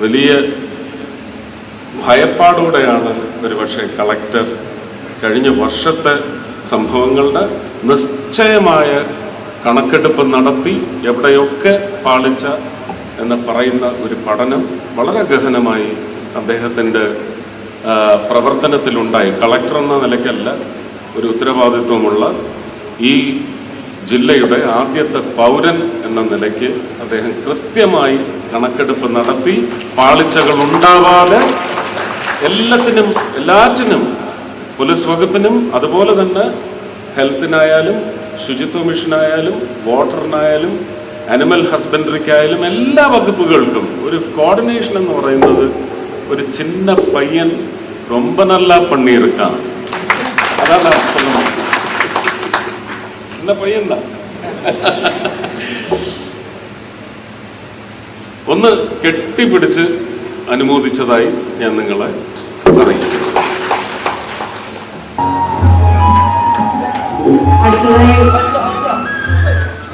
വലിയ ഭയപ്പാടോടെയാണ് ഒരുപക്ഷെ കളക്ടർ കഴിഞ്ഞ വർഷത്തെ സംഭവങ്ങളുടെ നിശ്ചയമായ കണക്കെടുപ്പ് നടത്തി എവിടെയൊക്കെ പാളിച്ച എന്ന് പറയുന്ന ഒരു പഠനം വളരെ ഗഹനമായി അദ്ദേഹത്തിന്റെ പ്രവർത്തനത്തിലുണ്ടായി. കളക്ടർ എന്ന നിലയ്ക്കല്ല ഒരു ഉത്തരവാദിത്വമുള്ള ഈ ജില്ലയുടെ ആദ്യത്തെ പൗരൻ എന്ന നിലയ്ക്ക് അദ്ദേഹം കൃത്യമായി കണക്കെടുപ്പ് നടത്തി പാളിച്ചകൾ ഉണ്ടാവാതെ എല്ലാത്തിനും എല്ലാറ്റിനും പോലീസ് വകുപ്പിനും അതുപോലെ തന്നെ ഹെൽത്തിനായാലും ശുചിത്വ മിഷനായാലും വാട്ടറിനായാലും അനിമൽ ഹസ്ബൻഡറിക്കായാലും എല്ലാ വകുപ്പുകൾക്കും ഒരു കോർഡിനേഷൻ എന്ന് പറയുന്നത് ഒരു ചിന്ന പയ്യൻ രൊമ്പ നല്ല പണ്ണീർക്കാണ്. എന്നാ പയ്യണ്ട ഒന്ന് കെട്ടിപ്പിടിച്ച് അനുമോദിച്ചതായി ഞാൻ നിങ്ങളെ അറിയിക്കും